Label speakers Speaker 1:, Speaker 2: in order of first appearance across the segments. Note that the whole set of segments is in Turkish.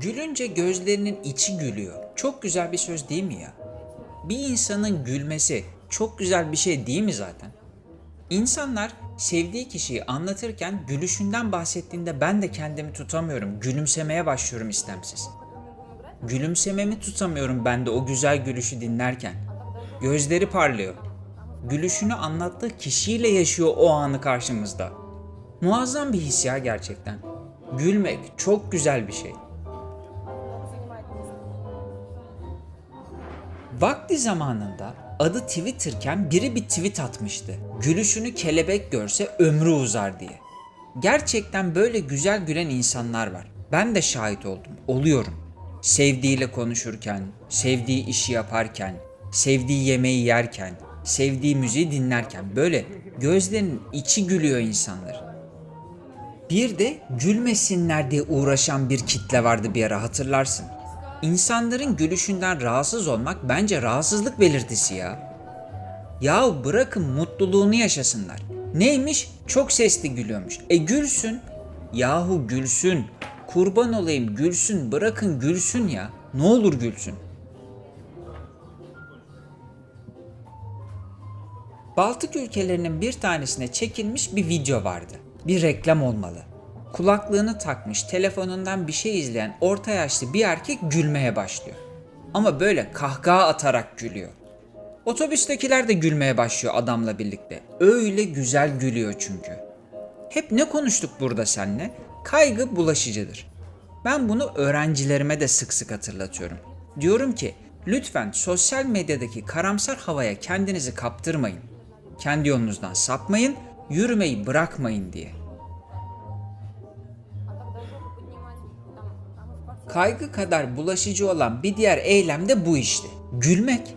Speaker 1: Gülünce gözlerinin içi gülüyor. Çok güzel bir söz değil mi ya? Bir insanın gülmesi çok güzel bir şey değil mi zaten? İnsanlar sevdiği kişiyi anlatırken gülüşünden bahsettiğinde ben de kendimi tutamıyorum. Gülümsemeye başlıyorum istemsiz. Gülümsememi tutamıyorum ben de o güzel gülüşü dinlerken. Gözleri parlıyor. Gülüşünü anlattığı kişiyle yaşıyor o anı karşımızda. Muazzam bir his ya gerçekten. Gülmek çok güzel bir şey. Vakti zamanında adı Twitter'ken biri bir tweet atmıştı. Gülüşünü kelebek görse ömrü uzar diye. Gerçekten böyle güzel gülen insanlar var. Ben de şahit oldum, oluyorum. Sevdiğiyle konuşurken, sevdiği işi yaparken, sevdiği yemeği yerken, sevdiği müziği dinlerken böyle gözlerinin içi gülüyor insanlar. Bir de gülmesinler diye uğraşan bir kitle vardı bir ara hatırlarsın. İnsanların gülüşünden rahatsız olmak bence rahatsızlık belirtisi ya. Yahu bırakın mutluluğunu yaşasınlar. Neymiş? Çok sesli gülüyormuş. E gülsün. Yahu gülsün. Kurban olayım gülsün. Bırakın gülsün ya. Ne olur gülsün. Baltık ülkelerinin bir tanesine çekilmiş bir video vardı. Bir reklam olmalı. Kulaklığını takmış, telefonundan bir şey izleyen orta yaşlı bir erkek gülmeye başlıyor. Ama böyle kahkaha atarak gülüyor. Otobüstekiler de gülmeye başlıyor adamla birlikte. Öyle güzel gülüyor çünkü. Hep ne konuştuk burada seninle? Kaygı bulaşıcıdır. Ben bunu öğrencilerime de sık sık hatırlatıyorum. Diyorum ki lütfen sosyal medyadaki karamsar havaya kendinizi kaptırmayın. Kendi yolunuzdan sapmayın, yürümeyi bırakmayın diye. Kaygı kadar bulaşıcı olan bir diğer eylem de bu işte. Gülmek.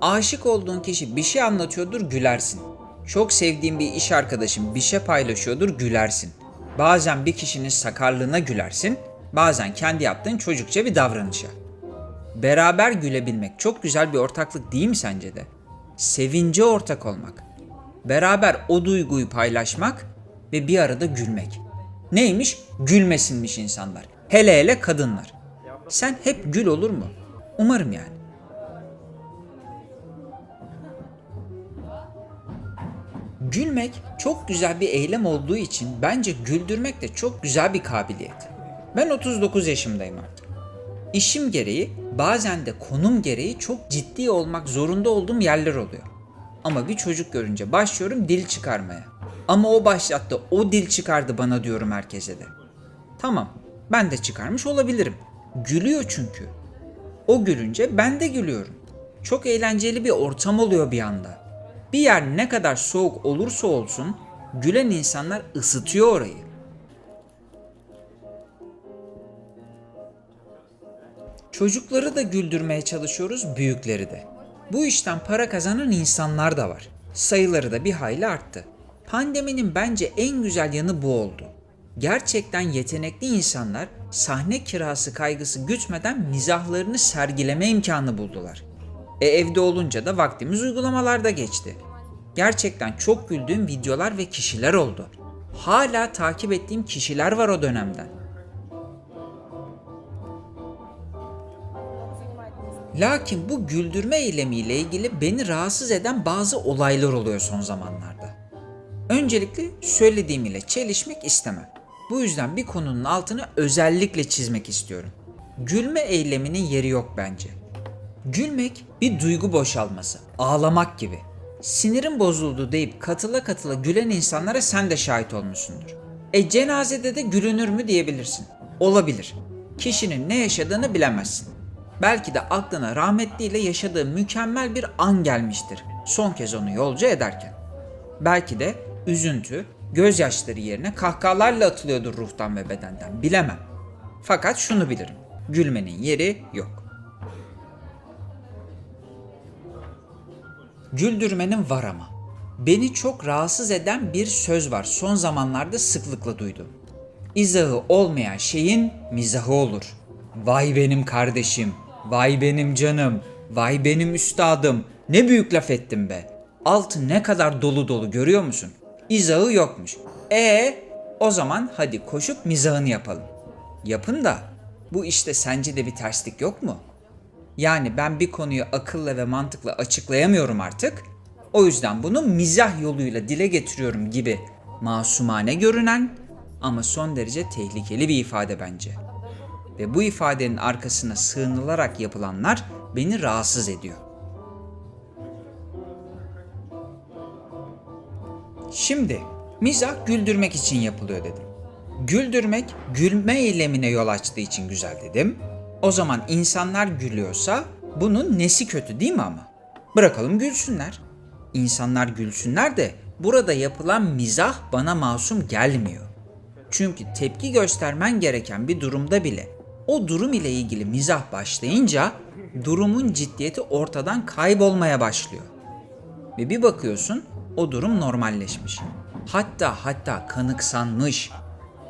Speaker 1: Aşık olduğun kişi bir şey anlatıyordur gülersin. Çok sevdiğin bir iş arkadaşın bir şey paylaşıyordur gülersin. Bazen bir kişinin sakarlığına gülersin, bazen kendi yaptığın çocukça bir davranışa. Beraber gülebilmek çok güzel bir ortaklık değil mi sence de? Sevince ortak olmak. Beraber o duyguyu paylaşmak ve bir arada gülmek. Neymiş? Gülmesinmiş insanlar. Hele hele kadınlar. Sen hep gül olur mu? Umarım yani. Gülmek çok güzel bir eylem olduğu için bence güldürmek de çok güzel bir kabiliyet. Ben 39 yaşımdayım artık. İşim gereği bazen de konum gereği çok ciddi olmak zorunda olduğum yerler oluyor. Ama bir çocuk görünce başlıyorum dil çıkarmaya. Ama o başlattı, o dil çıkardı bana diyorum herkese de. Tamam, ben de çıkarmış olabilirim. Gülüyor çünkü. O gülünce ben de gülüyorum. Çok eğlenceli bir ortam oluyor bir anda. Bir yer ne kadar soğuk olursa olsun gülen insanlar ısıtıyor orayı. Çocukları da güldürmeye çalışıyoruz, büyükleri de. Bu işten para kazanan insanlar da var. Sayıları da bir hayli arttı. Pandeminin bence en güzel yanı bu oldu. Gerçekten yetenekli insanlar sahne kirası kaygısı gütmeden mizahlarını sergileme imkanı buldular. E evde olunca da vaktimiz uygulamalarda geçti. Gerçekten çok güldüğüm videolar ve kişiler oldu. Hala takip ettiğim kişiler var o dönemden. Lakin bu güldürme eylemiyle ilgili beni rahatsız eden bazı olaylar oluyor son zamanlarda. Öncelikle söylediğim ile çelişmek istemem. Bu yüzden bir konunun altını özellikle çizmek istiyorum. Gülme eyleminin yeri yok bence. Gülmek bir duygu boşalması, ağlamak gibi. Sinirin bozuldu deyip katıla katıla gülen insanlara sen de şahit olmuşsundur. E cenazede de gülünür mü diyebilirsin. Olabilir. Kişinin ne yaşadığını bilemezsin. Belki de aklına rahmetliyle yaşadığı mükemmel bir an gelmiştir. Son kez onu yolcu ederken. Belki de üzüntü, gözyaşları yerine kahkahalarla atılıyordur ruhtan ve bedenden. Bilemem. Fakat şunu bilirim. Gülmenin yeri yok. Güldürmenin var ama. Beni çok rahatsız eden bir söz var son zamanlarda sıklıkla duydum. İzahı olmayan şeyin mizahı olur. Vay benim kardeşim, vay benim canım, vay benim üstadım. Ne büyük laf ettim be. Altı ne kadar dolu dolu görüyor musun? İzahı yokmuş. E o zaman hadi koşup mizahını yapalım. Yapın da Bu işte sence de bir terslik yok mu? Yani ben bir konuyu akılla ve mantıkla açıklayamıyorum artık. O yüzden bunu mizah yoluyla dile getiriyorum gibi masumane görünen ama son derece tehlikeli bir ifade bence. Ve bu ifadenin arkasına sığınılarak yapılanlar beni rahatsız ediyor. Şimdi mizah güldürmek için yapılıyor dedim. Güldürmek gülme eylemine yol açtığı için güzel dedim. O zaman insanlar gülüyorsa bunun nesi kötü değil mi ama? Bırakalım gülsünler. İnsanlar gülsünler de burada yapılan mizah bana masum gelmiyor. Çünkü tepki göstermen gereken bir durumda bile o durum ile ilgili mizah başlayınca durumun ciddiyeti ortadan kaybolmaya başlıyor. Ve bir bakıyorsun o durum normalleşmiş. Hatta hatta kanıksanmış.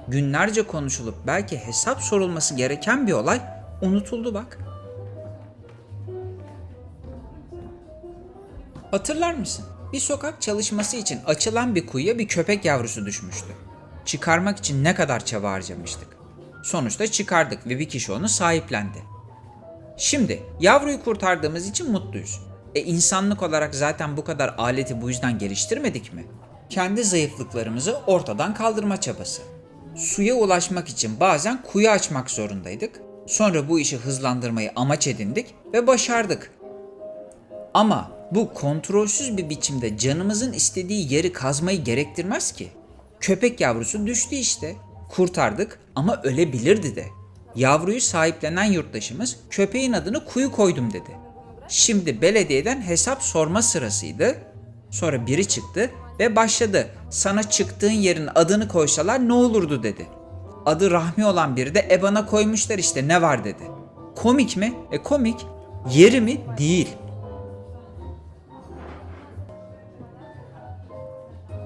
Speaker 1: Günlerce konuşulup belki hesap sorulması gereken bir olay unutuldu bak. Hatırlar mısın? Bir sokak çalışması için açılan bir kuyuya bir köpek yavrusu düşmüştü. Çıkarmak için ne kadar çaba harcamıştık. Sonuçta çıkardık ve bir kişi onu sahiplendi. Şimdi yavruyu kurtardığımız için mutluyuz. E insanlık olarak zaten bu kadar aleti bu yüzden geliştirmedik mi? Kendi zayıflıklarımızı ortadan kaldırma çabası. Suya ulaşmak için bazen kuyu açmak zorundaydık. Sonra bu işi hızlandırmayı amaç edindik ve başardık. Ama bu kontrolsüz bir biçimde canımızın istediği yeri kazmayı gerektirmez ki. Köpek yavrusu düştü işte. Kurtardık ama ölebilirdi de. Yavruyu sahiplenen yurttaşımız köpeğin adını kuyu koydum dedi. Şimdi belediyeden hesap sorma sırasıydı. Sonra biri çıktı ve başladı. Sana çıktığın yerin adını koysalar ne olurdu dedi. Adı Rahmi olan biri de ebana koymuşlar işte ne var dedi. Komik mi? E komik. Yeri mi? Değil.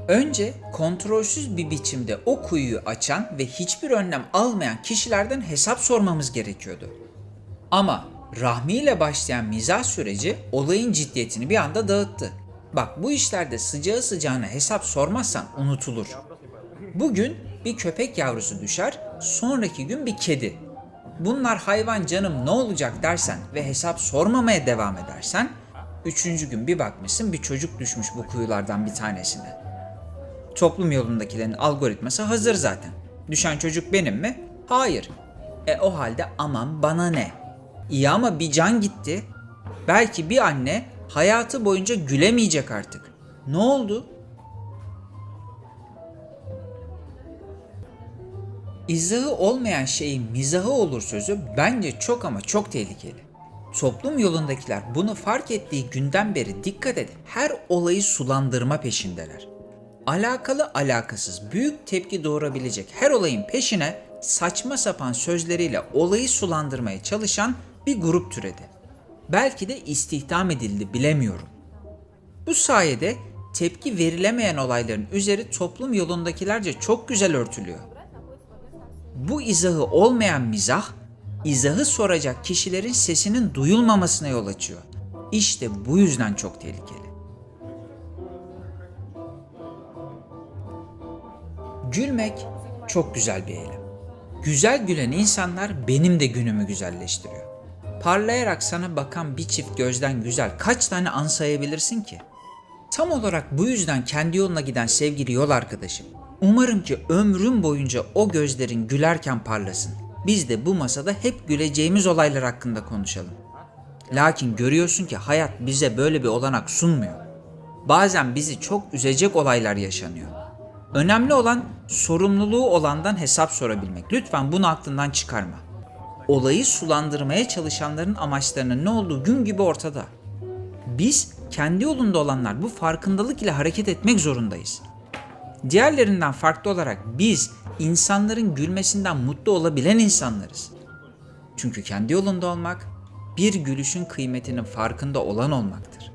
Speaker 1: Önce kontrolsüz bir biçimde o kuyuyu açan ve hiçbir önlem almayan kişilerden hesap sormamız gerekiyordu. Ama Rahmi ile başlayan mizah süreci olayın ciddiyetini bir anda dağıttı. Bak bu işlerde sıcağı sıcağına hesap sormazsan unutulur. Bugün bir köpek yavrusu düşer, sonraki gün bir kedi. Bunlar hayvan canım ne olacak dersen ve hesap sormamaya devam edersen, üçüncü gün bir bakmışsın bir çocuk düşmüş bu kuyulardan bir tanesine. Toplum yolundakilerin algoritması hazır zaten. Düşen çocuk benim mi? Hayır. E o halde aman bana ne? İyi ama bir can gitti. Belki bir anne hayatı boyunca gülemeyecek artık. Ne oldu? İzahı olmayan şeyin mizahı olur sözü bence çok ama çok tehlikeli. Toplum yolundakiler bunu fark ettiği günden beri dikkat et her olayı sulandırma peşindeler. Alakalı alakasız büyük tepki doğurabilecek her olayın peşine saçma sapan sözleriyle olayı sulandırmaya çalışan bir grup türedi. Belki de istihdam edildi bilemiyorum. Bu sayede tepki verilemeyen olayların üzeri toplum yolundakilerce çok güzel örtülüyor. Bu izahı olmayan mizah, izahı soracak kişilerin sesinin duyulmamasına yol açıyor. İşte bu yüzden çok tehlikeli. Gülmek çok güzel bir eylem. Güzel gülen insanlar benim de günümü güzelleştiriyor. Parlayarak sana bakan bir çift gözden güzel kaç tane an sayabilirsin ki? Tam olarak bu yüzden kendi yoluna giden sevgili yol arkadaşım. Umarım ki ömrüm boyunca o gözlerin gülerken parlasın. Biz de bu masada hep güleceğimiz olaylar hakkında konuşalım. Lakin görüyorsun ki hayat bize böyle bir olanak sunmuyor. Bazen bizi çok üzecek olaylar yaşanıyor. Önemli olan sorumluluğu olandan hesap sorabilmek. Lütfen bunu aklından çıkarma. Olayı sulandırmaya çalışanların amaçlarının ne olduğu gün gibi ortada. Biz kendi yolunda olanlar bu farkındalık ile hareket etmek zorundayız. Diğerlerinden farklı olarak biz insanların gülmesinden mutlu olabilen insanlarız. Çünkü kendi yolunda olmak bir gülüşün kıymetinin farkında olan olmaktır.